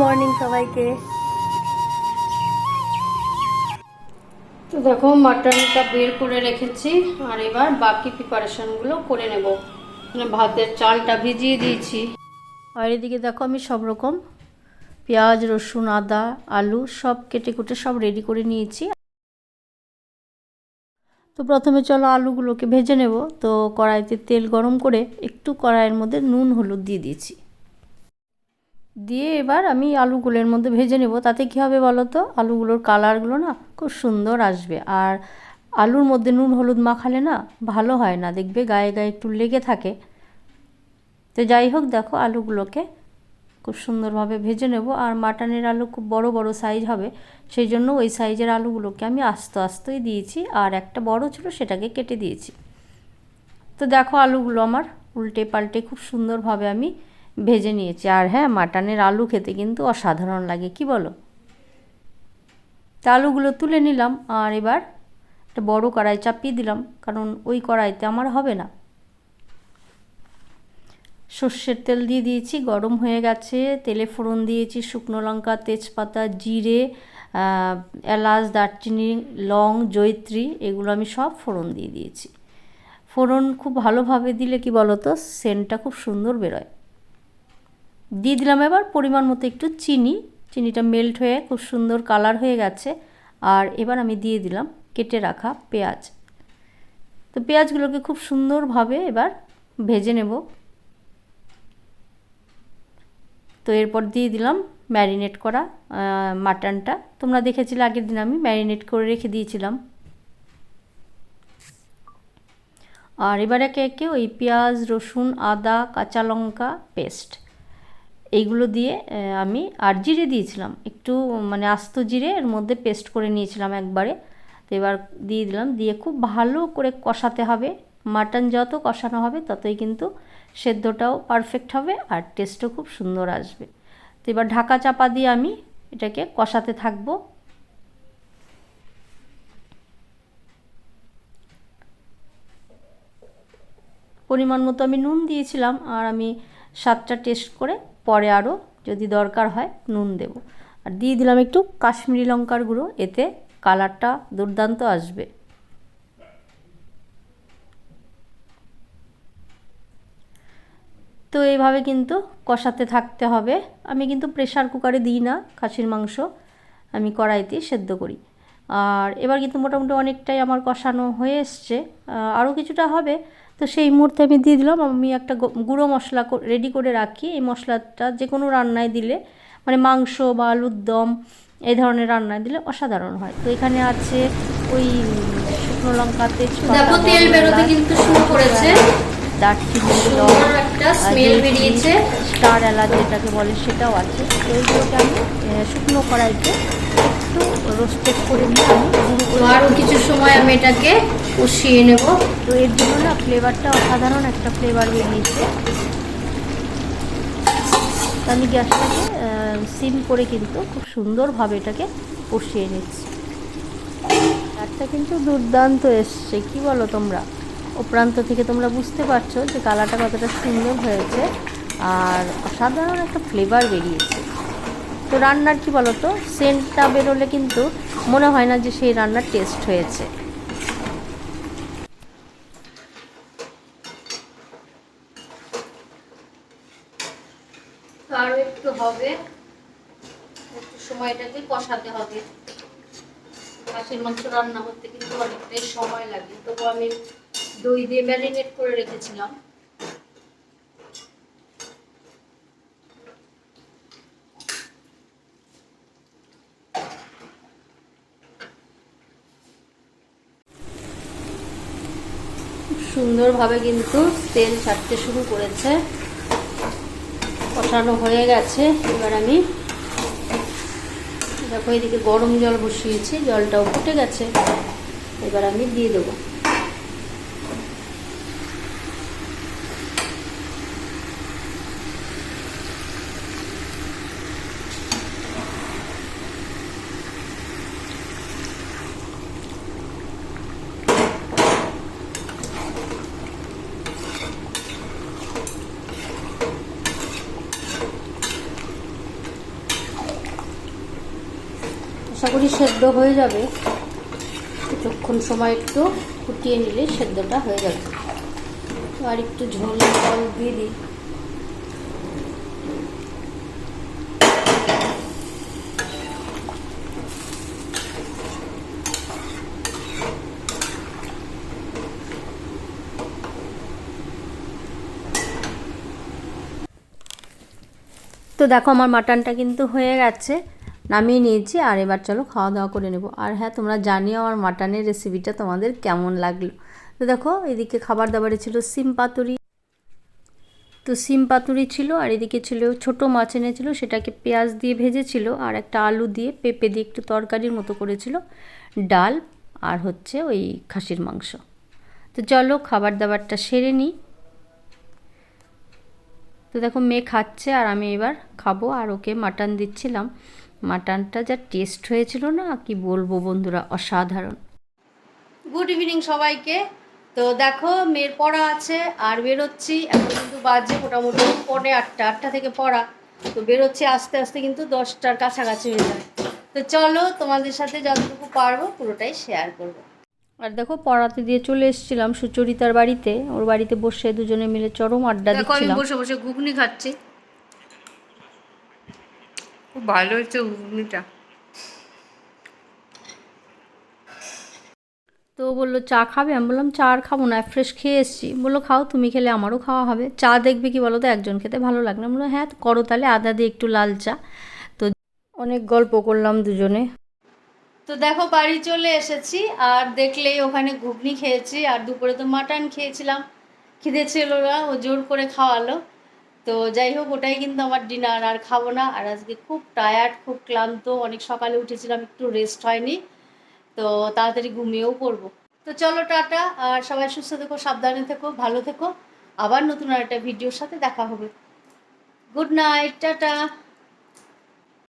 Morning সবাইকে। তো দেখো, মাটনটা বের করে রেখেছি, আর এবার বাকি প্রিপারেশনগুলো করে নেব। মানে ভাতের চালটা ভিজিয়ে দিয়েছি। আর এদিকে দেখো, আমি সব রকম পেঁয়াজ, রসুন, আদা, আলু সব কেটে কুটে সব রেডি করে নিয়েছি। তো প্রথমে চলো আলুগুলোকে ভেজে নেব। তো কড়াইতে তেল গরম করে একটু কড়াইয়ের মধ্যে নুন, হলুদ দিয়ে দিয়েছি। দিয়ে এবার আমি আলুগুলোর মধ্যে ভেজে নেব। তাতে কী হবে বলো তো? আলুগুলোর কালারগুলো না খুব সুন্দর আসবে। আর আলুর মধ্যে নুন, হলুদ মাখালে না ভালো হয় না। দেখবে গায়ে গায়ে একটু লেগে থাকে। তো যাই হোক, দেখো আলুগুলোকে খুব সুন্দরভাবে ভেজে নেব। আর মাটনের আলু খুব বড় বড় সাইজ হবে। সেই জন্য ওই সাইজের আলুগুলোকে আমি আস্তে আস্তেই দিয়েছি। আর একটা বড় ছিল, সেটাকে কেটে দিয়েছি। তো দেখো আলুগুলো আমার উল্টে পাল্টে খুব সুন্দরভাবে আমি ভেজে নিয়েছি। আর হ্যাঁ মাটনের আলু খেতে কিন্তু অসাধারণ লাগে, কি বলো? তা আলুগুলো তুলে নিলাম, আর এবার একটা বড় কড়াই চাপিয়ে দিলাম, কারণ ওই কড়াইতে আমার হবে না। সর্ষের তেল দিয়ে দিয়েছি, গরম হয়ে গেছে, তেলে ফোড়ন দিয়েছি, শুকনো লঙ্কা, তেজপাতা, জিরে এলাচ, দারচিনি, লং জৈত্রী এগুলো আমি সব ফোড়ন দিয়ে দিয়েছি। ফোড়ন খুব ভালোভাবে দিলে কি বলো তো সেন্টটা খুব সুন্দর বেরোয়। দিয়ে দিলাম এবার পরিমাণ মতো একটু চিনি। চিনিটা মেল্ট হয়ে খুব সুন্দর কালার হয়ে গেছে। আর এবার আমি দিয়ে দিলাম কেটে রাখা পেঁয়াজ। তো পেঁয়াজগুলোকে খুব সুন্দরভাবে এবার ভেজে নেব। তো এরপর দিয়ে দিলাম ম্যারিনেট করা মাটনটা তোমরা দেখেছিলে আগের দিন আমি ম্যারিনেট করে রেখে দিয়েছিলাম। আর এবার একে একে ওই পেঁয়াজ, রসুন, আদা, কাঁচা লঙ্কা পেস্ট এইগুলো দিয়ে আমি আর জিরে দিয়েছিলাম। একটু মানে আস্ত জিরে এর মধ্যে পেস্ট করে নিয়েছিলাম একবারে। তো এবার দিয়ে দিলাম। দিয়ে খুব ভালো করে কষাতে হবে। মাটন যত কষানো হবে, ততই কিন্তু সেদ্ধটাও পারফেক্ট হবে আর টেস্টও খুব সুন্দর আসবে। তো এবার ঢাকা চাপা দিয়ে আমি এটাকে কষাতে থাকব। পরিমাণ মতো আমি নুন দিয়েছিলাম আর আমি স্বাদটা টেস্ট করে পরে আরও যদি দরকার হয় নুন দেব। আর দিয়ে দিলাম একটু কাশ্মীরি লঙ্কার গুঁড়ো, এতে কালারটা দুর্দান্ত আসবে। তো এইভাবে কিন্তু কষাতে থাকতে হবে। আমি কিন্তু প্রেশার কুকারে দিই না, খাসির মাংস আমি কড়াইতে সেদ্ধ করি। আর এবার কিন্তু মোটামুটি অনেকটাই আমার কষানো হয়ে এসছে। আরও কিছুটা হবে। তো সেই মুহূর্তে আমি দিয়ে দিলাম। আমি একটা গুঁড়ো মশলা রেডি করে রাখি। এই মশলাটা যে কোনো রান্নায় দিলে মানে মাংস বা আলুর দম এই ধরনের রান্নায় দিলে অসাধারণ হয়। তো এখানে আছে ওই শুকনো লঙ্কা তেজপাতা তেল বেরোতে কিন্তু শুরু করেছে। দারচিনি স্টার এলাচ যেটাকে বলে সেটাও আছে। তো এইগুলোকে আমি শুকনো কড়াইতে একটু রোস্টেড করে নিয়ে আমি আরও কিছু সময় আমি এটাকে কষিয়ে নেব। তো এর জন্য না ফ্লেভারটা অসাধারণ একটা ফ্লেভার বেরিয়েছে। আমি গ্যাসটাকে সিম করে কিন্তু খুব সুন্দরভাবে এটাকে কষিয়ে নিচ্ছি। একটা কিন্তু দুর্দান্ত এসছে, কি বলো তোমরা? ও প্রান্ত থেকে তোমরা বুঝতে পারছ যে কালারটা কতটা সুন্দর হয়েছে। আর অসাধারণ একটা ফ্লেভার বেরিয়েছে। তো রান্নার কি বলো তো সেন্টটা বেরোলে কিন্তু মনে হয় না যে সেই রান্নার টেস্ট হয়েছে। সময়টাকে কষাতে হবে। রান্না করতে কিন্তু অনেকটাই সময় লাগে। তবু আমি দই দিয়ে ম্যারিনেট করে রেখেছিলাম। সুন্দরভাবে কিন্তু তেল ছাড়তে শুরু করেছে। কষানো হয়ে গেছে। এবার আমি দেখো এদিকে গরম জল বসিয়েছি, জলটাও ফুটে গেছে। এবার আমি দিয়ে দেবো। মোটামুটি সেদ্ধ হয়ে যাবে। কিছুক্ষণ সময় একটু ফুটিয়ে নিলে সেদ্ধটা হয়ে যাবে। আর একটু ঝোল জল দিয়ে দিই। তো দেখো আমার মাটনটা কিন্তু হয়ে গেছে। নামিয়ে নিয়েছি আর এবার চলো খাওয়া দাওয়া করে নেব। আর হ্যাঁ তোমরা জানিও আমার মাটনের রেসিপিটা তোমাদের কেমন লাগল। তো দেখো, এদিকে খাবার দাবারে ছিল সিম পাতুরি। তো সিম পাতুরি ছিল আর এদিকে ছিল ছোট মাছ এনেছিল, সেটাকে পেঁয়াজ দিয়ে ভেজেছিল আর একটা আলু দিয়ে পেঁপে দিয়ে একটু তরকারির মতো করেছিল, ডাল আর হচ্ছে ওই খাসির মাংস। তো চলো খাবার দাবারটা সেরে নিই। তো দেখো, মেয়ে খাচ্ছে আর আমি এবার খাব আর ওকে মাটন দিচ্ছিলাম। মাটনটা যা টেস্ট হয়েছিল না কি বলব বন্ধুরা অসাধারণ। গুড ইভিনিং সবাইকে। তো দেখো মেয়ের পড়া আছে আর বেরোচ্ছি। এখন কিন্তু বাজে মোটামুটি পৌনে আটটা আটটা থেকে পড়া। তো বেরোচ্ছি আস্তে আস্তে কিন্তু দশটার কাছাকাছি হয়ে যায় তো চলো তোমাদের সাথে যতটুকু পারব পুরোটাই শেয়ার করব। আর দেখো পড়াতে দিয়ে চলে এসেছিলাম সুচরিতার বাড়িতে। ওর বাড়িতে বসে দুজনে মিলে চরম আড্ডা দিচ্ছিলাম। বসে বসে ঘুগনি খাচ্ছি। খুব ভালো ঘুগনিটা। তো বলল, চা খাবে? আমি বললাম, চা আর খাব না ফ্রেশ খেয়ে এসেছি। বলল, খাও, তুমি খেলে আমারও খাওয়া হবে। চা দেখবে কি বলো তো একজন খেতে ভালো লাগে না বলল হ্যাঁ করো তাহলে, আদা দিয়ে একটু লাল চা। তো অনেক গল্প করলাম দুজনে। তো দেখো, বাড়ি চলে এসেছি, আর দেখলেই ওখানে ঘুগনি খেয়েছি, আর দুপুরে তো মাটন খেয়েছিলাম। খিদে ছিল না, ও জোর করে খাওয়ালো। তো যাই হোক, ওটাই কিন্তু আমার ডিনার আর খাব না। আর আজকে খুব টায়ার্ড খুব ক্লান্ত। অনেক সকালে উঠেছিলাম, একটু রেস্ট হয়নি। তো তাড়াতাড়ি ঘুমিয়েও পড়ব। তো চলো, টাটা। আর সবাই সুস্থ থেকো, সাবধানে থেকো, ভালো থেকো। আবার নতুন আর একটা ভিডিওর সাথে দেখা হবে। Good night tata.